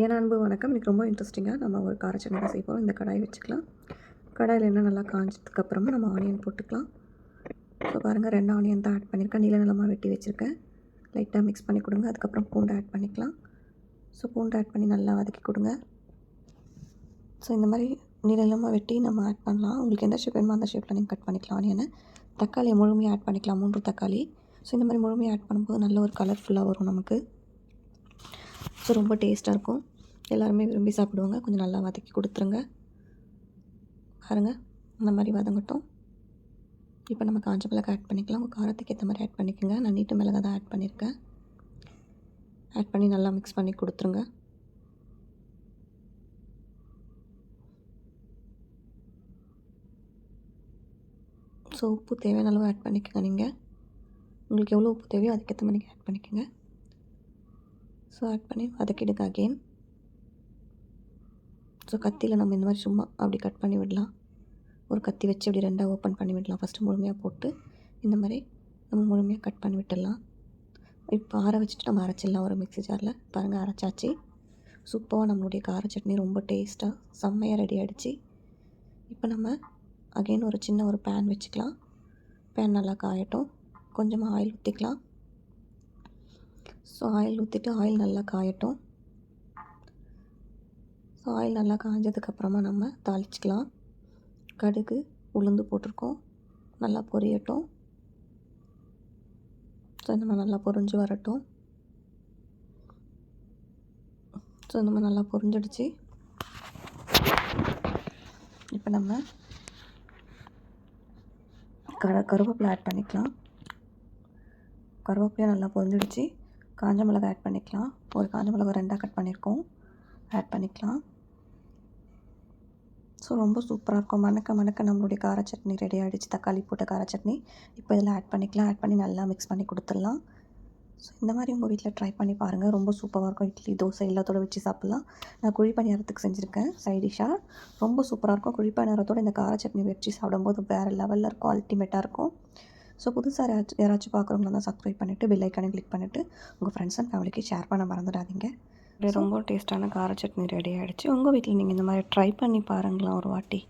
ஏன் அன்பு வணக்கம். இன்றைக்கி ரொம்ப இன்ட்ரெஸ்டிங்காக நம்ம ஒரு கார சட்னி செய்ய போகிறோம் இந்த கடாய் வச்சுக்கலாம். கடாயில் என்ன நல்லா காஞ்சதுக்கப்புறமா நம்ம ஆனியன் போட்டுக்கலாம். ஸோ பாருங்கள் ரெண்டு ஆனியன் தான் ஆட் பண்ணியிருக்கேன் நீல நிலமாக வெட்டி வச்சுருக்கேன். லைட்டாக மிக்ஸ் பண்ணி கொடுங்க. அதுக்கப்புறம் பூண்டு ஆட் பண்ணிக்கலாம். ஸோ பூண்டு ஆட் பண்ணி நல்லா வதக்கி கொடுங்க. ஸோ இந்த மாதிரி நீல நிலமாக வெட்டி நம்ம ஆட் பண்ணலாம். உங்களுக்கு எந்த ஷேப் வேணுமோ அந்த ஷேப்பில் நீங்கள் கட் பண்ணிக்கலாம் ஆனியனை தக்காளியை முழுமையாக ஆட் பண்ணிக்கலாம். மூன்று தக்காளி. ஸோ இந்த மாதிரி முழுமையாக ஆட் பண்ணும்போது நல்ல ஒரு கலர்ஃபுல்லாக வரும் நமக்கு. ஸோ ரொம்ப டேஸ்ட்டாக இருக்கும். எல்லாருமே விரும்பி சாப்பிடுவாங்க. கொஞ்சம் நல்லா வதக்கி கொடுத்துருங்க. பாருங்க. இந்த மாதிரி வதங்கட்டும். இப்போ நம்ம காஞ்ச மிளகா ஆட் பண்ணிக்கலாம். உங்கள் காரத்துக்கு ஏற்ற மாதிரி ஆட் பண்ணிக்கோங்க. நான் நீட்டு மிளகா தான் ஆட் பண்ணியிருக்கேன் ஆட் பண்ணி நல்லா மிக்ஸ் பண்ணி கொடுத்துருங்க. ஸோ உப்பு தேவையான அளவு ஆட் பண்ணிக்கோங்க நீங்கள் உங்களுக்கு எவ்வளோ உப்பு தேவையோ அதுக்கேற்ற மாதிரி ஆட் பண்ணிக்கோங்க. ஸோ ஆட் பண்ணி வதக்கிடுங்க அகெயின் ஸோ கத்தியில் நம்ம இந்த மாதிரி சும்மா அப்படி கட் பண்ணி விடலாம். ஒரு கத்தி வச்சு அப்படி ரெண்டாக ஓப்பன் பண்ணி விடலாம். ஃபஸ்ட்டு முழுமையாக போட்டு இந்த மாதிரி நம்ம முழுமையாக கட் பண்ணி விட்டுடலாம். இப்போ ஆற வச்சுட்டு நம்ம அரைச்சிடலாம் ஒரு மிக்ஸி ஜாரில் பாருங்கள் அரைச்சாச்சு. சூப்பராக நம்மளுடைய கார சட்னி ரொம்ப டேஸ்ட்டாக செம்மையாக ரெடி ஆகிடுச்சு இப்போ நம்ம அகெயின் ஒரு சின்ன ஒரு பேன் வச்சுக்கலாம். பேன் நல்லா காயட்டும். கொஞ்சமாக ஆயில் ஊற்றிக்கலாம் ஸோ ஆயில் ஊற்றிட்டு ஆயில் நல்லா காயட்டும். ஸோ ஆயில் நல்லா காஞ்சதுக்கப்புறமா நம்ம தாளிச்சிக்கலாம். கடுகு உளுந்து போட்டிருக்கோம். நல்லா பொரியட்டும். ஸோ நம்ம நல்லா பொரிஞ்சு வரட்டும். ஸோ நம்ம நல்லா பொரிஞ்சிடுச்சு. இப்போ நம்ம கரு கருவேப்பிலை ஆட் பண்ணிக்கலாம். கருவேப்பிலையும் நல்லா பொரிஞ்சிடுச்சு. காஞ்ச மிளகா ஆட் பண்ணிக்கலாம். ஒரு காஞ்ச மிளகா ரெண்டாக கட் பண்ணியிருக்கோம் ஆட் பண்ணிக்கலாம். ஸோ ரொம்ப சூப்பராக இருக்கும். மணக்க மணக்க நம்மளுடைய கார சட்னி ரெடி ஆகிடுச்சு தக்காளி போட்ட கார சட்னி. இப்போ இதில் ஆட் பண்ணிக்கலாம். ஆட் பண்ணி நல்லா மிக்ஸ் பண்ணி கொடுத்துடலாம். ஸோ இந்த மாதிரி உங்கள் வீட்டில் ட்ரை பண்ணி பாருங்கள் ரொம்ப சூப்பராக இருக்கும். இட்லி தோசை எல்லாத்தோட வச்சு சாப்பிட்லாம். நான் குழி பணியாரத்துக்கு செஞ்சுருக்கேன். சைடிஷாக ரொம்ப சூப்பராக இருக்கும். குழி பணியாரத்தோட இந்த கார சட்னி வச்சு சாப்பிடும்போது வேறு லெவலில் இருக்கும். அல்டிமேட்டாக இருக்கும். ஸோ புதுசாக யாராச்சும் யாராச்சும் பார்க்குறவங்க தான் சப்ஸ்கிரைப் பண்ணிவிட்டு பெல் ஐக்கானே கிளிக் பண்ணிவிட்டு உங்கள் ஃப்ரெண்ட்ஸ் அண்ட் ஃபேமிலிக்கு ஷேர் பண்ண மறந்துடாதீங்க. ரொம்ப டேஸ்ட்டான கார சட்னி ரெடி ஆகிடுச்சு உங்கள் வீட்டில் நீங்கள் இந்த மாதிரி ட்ரை பண்ணி பாருங்களேன் ஒரு வாட்டி.